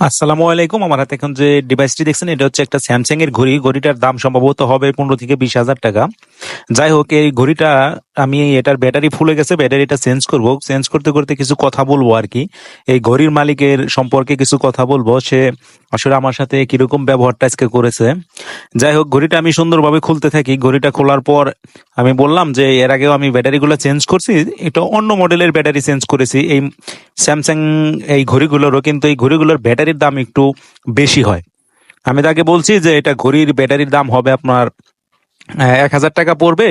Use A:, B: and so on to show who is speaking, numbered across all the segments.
A: আসসালামু আলাইকুম। আমার হাতে এখন যে ডিভাইসটি দেখছেন, এটা হচ্ছে একটা স্যামসাং এর ঘড়ি। ঘড়িটার দাম সম্ভবত হবে পনেরো থেকে বিশ হাজার টাকা। যাই হোক, এই ঘড়িটা আমি এটার ব্যাটারি ফুলে গেছে ব্যাটারিটা চেঞ্জ করব। চেঞ্জ করতে করতে কিছু কথা বলব আর কি। এই ঘড়ির মালিকের সম্পর্কে কিছু কথা বলব। সে আসলে আমার সাথে কীরকম ব্যবহারটা আজকে করেছে। যাই হোক, ঘড়িটা আমি সুন্দরভাবে খুলতে থাকি। ঘড়িটা খোলার পর আমি বললাম যে, এর আগেও আমি ব্যাটারিগুলো চেঞ্জ করছি। এটা অন্য মডেলের ব্যাটারি চেঞ্জ করেছি। এই স্যামসাং এই ঘড়িগুলোরও কিন্তু এই ঘড়িগুলোর ব্যাটারির দাম একটু বেশি হয়। আমি তাকে বলছি যে, এটা ঘড়ির ব্যাটারির দাম হবে আপনার এক হাজার টাকা পড়বে,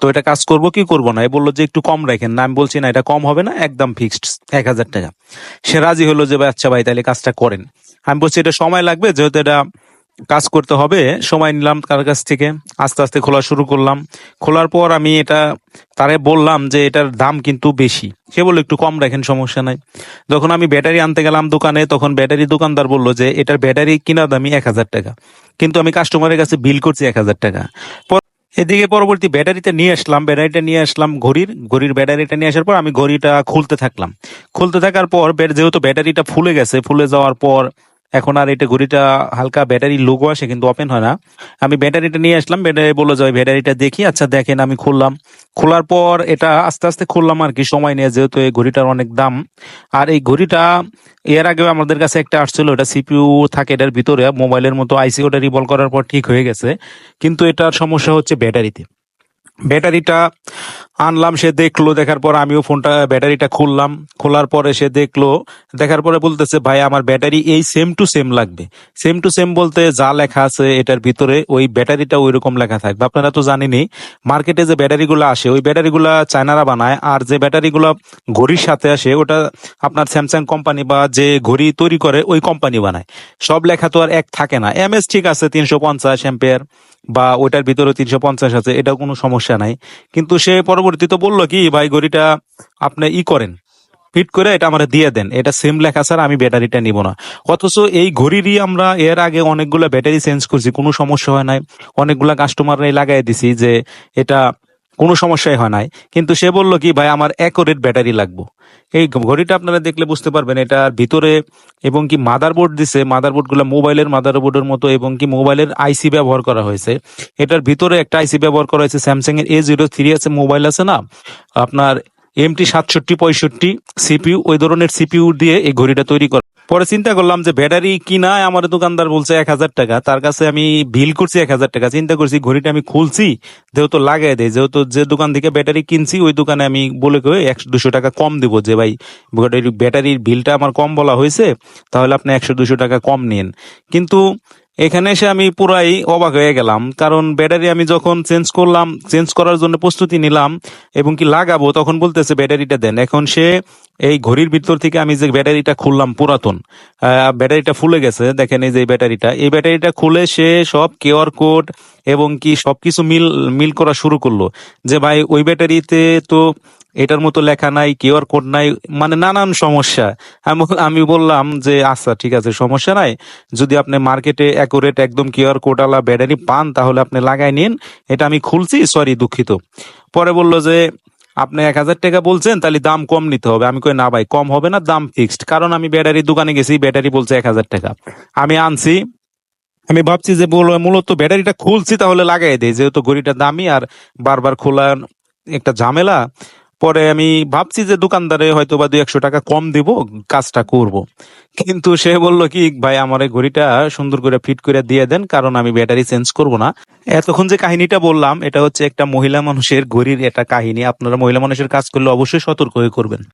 A: তো এটা কাজ করব কি করব না? এ বলল যে একটু কম রাখেন। না, আমি বলছি না, এটা কম হবে না, একদম ফিক্সড এক হাজার টাকা। সে রাজি হলো যে, ভাই আচ্ছা ভাই তাহলে কাজটা করেন। আমি বলছি, এটা সময় লাগবে, যেহেতু এটা কাজ করতে হবে, সময় নিলাম তার কাছ থেকে, আস্তে আস্তে খোলা শুরু করলাম। খোলার পর আমি এটা, তারে বললাম যে, এটার দাম কিন্তু বেশি। সে বলল, একটু কম রাখেন, সমস্যা নাই। যখন আমি ব্যাটারি আনতে গেলাম দোকানে, তখন ব্যাটারি দোকানদার বলল যে, এটার ব্যাটারি কিনা দামি এক হাজার টাকা। কিন্তু আমি কাস্টমারের কাছে বিল করছি এক হাজার টাকা। এদিকে পরবর্তী ব্যাটারিটা নিয়ে আসলাম ব্যাটারিটা নিয়ে আসলাম ঘড়ির। ঘড়ির ব্যাটারিটা নিয়ে আসার পর আমি ঘড়িটা খুলতে থাকলাম। খুলতে থাকার পর যেহেতু ব্যাটারিটা ফুলে গেছে, ফুলে যাওয়ার পর এখন আর এটা ঘড়িটা হালকা ব্যাটারি লোগো আসে, কিন্তু ওপেন হয় না। আমি ব্যাটারিটা নিয়ে আসলাম, ব্যাটারি বলল যে ব্যাটারিটা দেখি আচ্ছা দেখেন, আমি খুললাম। খোলার পর এটা আস্তে আস্তে খুললাম আর কি, সময় নিয়ে যেহেতু এই ঘড়িটার অনেক দাম। আর এই ঘড়িটা, এর আগেও আমাদের কাছে একটা আসছিল, এটা সিপিউ থাকে এটার ভিতরে, মোবাইলের মতো আইসি ওটা রিভল করার পর ঠিক হয়ে গেছে। কিন্তু এটার সমস্যা হচ্ছে ব্যাটারিতে। ব্যাটারিটা আনলাম, সে দেখল, দেখার পর আমিও ফোনটা, ব্যাটারিটা খুললাম। খোলার পরে সে দেখল, দেখার পরে বলতেছে, ভাই, আমার ব্যাটারি এই সেম টু সেম লাগবে। সেম টু সেম বলতে যা লেখা আছে এটার ভিতরে, ওই ব্যাটারিটা ওই রকম লেখা থাকবে। আপনারা তো জানেনই, মার্কেটে যে ব্যাটারিগুলো আসে, ওই ব্যাটারিগুলো চায়নারা বানায়, আর যে ব্যাটারিগুলো ঘড়ির সাথে আসে, ওটা আপনার স্যামসাং কোম্পানি বা যে ঘড়ি তৈরি করে, ওই কোম্পানি বানায়। সব লেখা তো আর এক থাকে না। এমএস ঠিক আছে, তিনশো পঞ্চাশ এম্পিয়ার বা ওইটার ভিতরে তিনশো পঞ্চাশ আছে এটা কোনো সমস্যা নাই। কিন্তু সে পরবর্তীতে বলল কি, ভাই ঘড়িটা আপনি ই করেন, ফিট করে এটা আমরা দিয়ে দেন। এটা সেম লেখা স্যার, আমি ব্যাটারিটা নিব না। অথচ এই ঘড়িরই আমরা এর আগে অনেকগুলো ব্যাটারি চেঞ্জ করছি, কোনো সমস্যা হয় নাই। অনেকগুলা কাস্টমাররাই লাগাই দিছি যে এটা কোনো সমস্যাই হয় নাই। কিন্তু সে বলল কি, ভাই, আমার অ্যাকোরেট ব্যাটারি লাগবো। এই ঘড়িটা আপনারা দেখলে বুঝতে পারবেন এটার ভিতরে এবং কি মাদারবোর্ড দিছে মাদারবোর্ডগুলো মোবাইলের মাদারবোর্ডের মতো এবং কি মোবাইলের আইসি ব্যবহার করা হয়েছে। এটার ভিতরে একটা আইসি ব্যবহার করা হয়েছে স্যামসাং এর এ জিরো থ্রি আছে মোবাইল আছে না? আপনার এমটি সাতষট্টি, পঁয়ষট্টি সিপিইউ ওই ধরনের সিপিইউ দিয়ে এই ঘড়িটা তৈরি করা পরে চিন্তা করলাম যে ব্যাটারি কিনা আমার দোকানদার বলছে এক হাজার টাকা, তার কাছে আমি বিল করছি এক হাজার টাকা। চিন্তা করছি ঘড়িটা আমি খুলছি, যেহেতু লাগাই দেয়, যেহেতু যে দোকান থেকে ব্যাটারি কিনছি, ওই দোকানে আমি বলে কয়ে একশো দুশো টাকা কম দিব যে ভাই ব্যাটারি ব্যাটারির বিলটা আমার কম বলা হয়েছে, তাহলে আপনি একশো দুশো টাকা কম নিন কিন্তু এখানে এসে আমি পুরাই অবাক হয়ে গেলাম, কারণ ব্যাটারি আমি যখন চেঞ্জ করলাম, চেঞ্জ করার জন্য প্রস্তুতি নিলাম, এবং কি লাগাবো, তখন বলতেছে ব্যাটারিটা দেন। এখন সে এই ঘড়ির ভিতর থেকে আমি যে ব্যাটারিটা খুললাম পুরাতন ব্যাটারিটা ফুলে গেছে, দেখেন এই যে ব্যাটারিটা। এই ব্যাটারিটা খুলে সে সব কিউআর কোড এবং কি সবকিছু মিল মিল করা শুরু করল। যে ভাই, ওই ব্যাটারিতে তো এটার মতো লেখা নাই কিউআর কোড নাই মানে নানান সমস্যা। আমি আমি বললাম যে আচ্ছা ঠিক আছে, সমস্যা নাই। যদি আপনি মার্কেটে অ্যাকুরেট একদম কিউআর কোড আলা ব্যাটারি পান, তাহলে আপনি লাগাই নিন। এটা আমি খুলছি সরি দুঃখিত। পরে বলল যে, আপনি এক হাজার টাকা বলছেন, তাহলে দাম কম নিতে হবে। আমি কই, না ভাই, কম হবে না, দাম ফিক্সড কারণ আমি ব্যাটারির দোকানে গেছি, ব্যাটারি বলছে এক হাজার টাকা। আমি আনছি। আমি ভাবছি যে, বল- মূলত ব্যাটারিটা খুলছি, তাহলে লাগাই দেয় যেহেতু ঘড়িটা দামি আর বারবার খোলা একটা ঝামেলা পরে আমি ভাবছি যে দোকানদারে হয়তো বা দুই একশো টাকা কম দিব, কাজটা করব। কিন্তু সে বলল কি, ভাই, আমার এই ঘড়িটা সুন্দর করে ফিট করে দিয়ে দেন, কারণ আমি ব্যাটারি চেঞ্জ করব না। এতক্ষণ যে কাহিনীটা বললাম, এটা হচ্ছে একটা মহিলা মানুষের ঘড়ির একটা কাহিনী। আপনারা মহিলা মানুষের কাজ করলে অবশ্যই সতর্ক হয়ে করবেন।